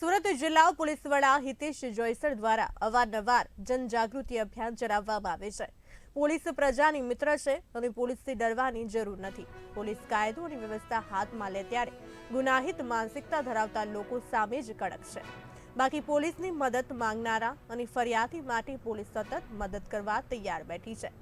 સુરત જિલ્લા પોલીસ વડા હિતેશ જોયસર દ્વારા અવારનવાર જનજાગૃતિ અભિયાન ચલાવવામાં આવે છે. પોલીસ પ્રજાની મિત્ર છે અને પોલીસથી ડરવાની જરૂર નથી. પોલીસ કાયદો અને વ્યવસ્થા હાથમાં લે ત્યારે ગુનાહિત માનસિકતા ધરાવતા લોકો સામે જ કડક છે. બાકી પોલીસની મદદ માંગનારા અને ફરિયાદી માટે પોલીસ સતત મદદ કરવા તૈયાર બેઠી છે.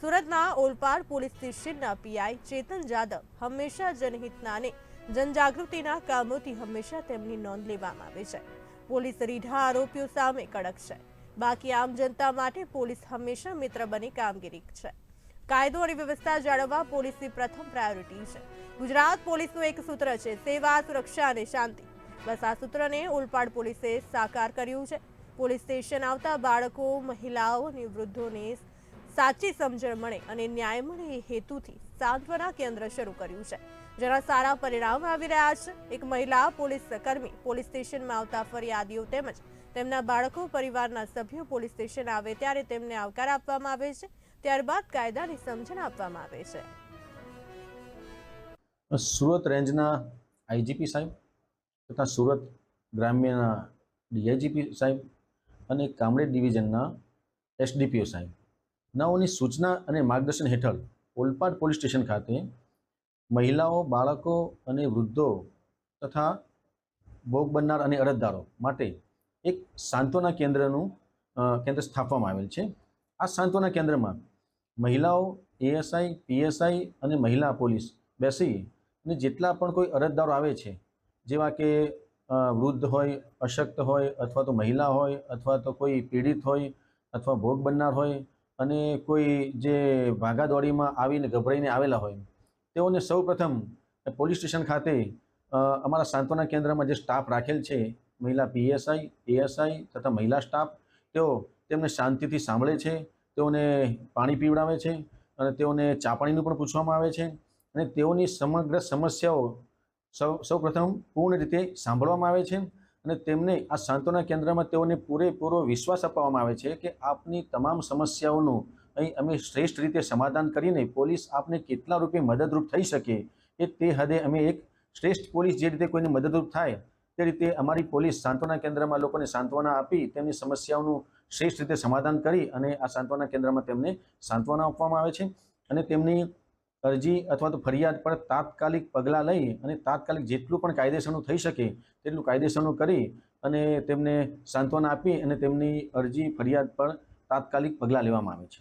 સુરતના ઓલપાડ પોલીસ સ્ટેશનના પીઆઈ ચેતન જાદવ હંમેશા જનહિતના અને જનજાગૃતિના કામોથી હંમેશા તેમની નોંધ લેવામાં આવે છે. પોલીસ રીઢા આરોપીઓ સામે કડક છે. બાકી આમ જનતા માટે પોલીસ હંમેશા મિત્ર બની કામગીરી છે. કાયદો અને વ્યવસ્થા જાળવવા પોલીસની પ્રથમ પ્રાયોરિટી છે. ગુજરાત પોલીસનું એક સૂત્ર છે, સેવા, સુરક્ષા અને શાંતિ. બસ આ સૂત્રને ઉલપાડ પોલીસે સાકાર કર્યું છે. પોલીસ સ્ટેશન આવતા બાળકો, મહિલાઓ અને વૃદ્ધોને સાચી સમજણ મળે અને ન્યાય મળે એ હેતુથી સાંત્વના કેન્દ્ર શરૂ કર્યું છે. જેના સારા પરિણામ આવી રહ્યા છે. એક મહિલા પોલીસ કર્મી પોલીસ સ્ટેશનમાં આવતા ફરિયાદીઓ તેમજ તેમના બાળકો, પરિવારના સભ્યો પોલીસ સ્ટેશન આવે ત્યારે તેમને આવકાર આપવામાં આવે છે. ત્યારબાદ કાયદાની સમજણ આપવામાં આવે છે. સુરત રેન્જના આઈજીપી સાહેબ તથા સુરત ગ્રામ્યના ડીઆઈજીપી સાહેબ અને કામરેજ ડિવિઝનના એસડીપીઓ સાહેબ નાઓની સૂચના અને માર્ગદર્શન હેઠળ ઓલપાડ પોલીસ સ્ટેશન ખાતે મહિલાઓ, બાળકો અને વૃદ્ધો તથા ભોગ બનનાર અને અરજદારો માટે એક સાંત્વના કેન્દ્રનું કેન્દ્ર સ્થાપવામાં આવેલ છે. આ સાંત્વના કેન્દ્રમાં મહિલાઓ, એએસઆઈ, પીએસઆઈ અને મહિલા પોલીસ બેસી અને જેટલા પણ કોઈ અરજદારો આવે છે, જેવા કે વૃદ્ધ હોય, અશક્ત હોય અથવા તો મહિલા હોય અથવા તો કોઈ પીડિત હોય અથવા ભોગ બનનાર હોય અને કોઈ જે ભાગાદોડીમાં આવીને ગભરાઈને આવેલા હોય, તેઓને સૌપ્રથમ પોલીસ સ્ટેશન ખાતે અમારા સાંત્વના કેન્દ્રમાં જે સ્ટાફ રાખેલ છે, મહિલા પીએસઆઈ એએસઆઈ તથા મહિલા સ્ટાફ, તેઓ તેમને શાંતિથી સાંભળે છે, તેઓને પાણી પીવડાવે છે અને તેઓને ચા પાણીનું પણ પૂછવામાં આવે છે અને તેઓની સમગ્ર સમસ્યાઓ સૌ, સૌપ્રથમ પૂર્ણ રીતે સાંભળવામાં આવે છે. અને તેમને આ સાંત્વના કેન્દ્રમાં તેઓને પૂરેપૂરો વિશ્વાસ આપવામાં આવે છે કે આપની તમામ સમસ્યાઓનું અહીં અમે શ્રેષ્ઠ રીતે સમાધાન કરીને પોલીસ આપને કેટલા રૂપે મદદરૂપ થઈ શકે એ તે હદે અમે એક શ્રેષ્ઠ પોલીસ જે રીતે કોઈને મદદરૂપ થાય તે રીતે અમારી પોલીસ સાંત્વના કેન્દ્રમાં લોકોને સાંત્વના આપી તેમની સમસ્યાઓનું શ્રેષ્ઠ રીતે સમાધાન કરી અને આ સાંત્વના કેન્દ્રમાં તેમને સાંત્વના આપવામાં આવે છે અને તેમની અરજી અથવા તો ફરિયાદ પર તાત્કાલિક પગલાં લઈ અને તાત્કાલિક જેટલું પણ કાયદેસરનું થઈ શકે તેટલું કાયદેસરનું કરી અને તેમને સાંત્વના આપી અને તેમની અરજી ફરિયાદ પર તાત્કાલિક પગલાં લેવામાં આવે છે.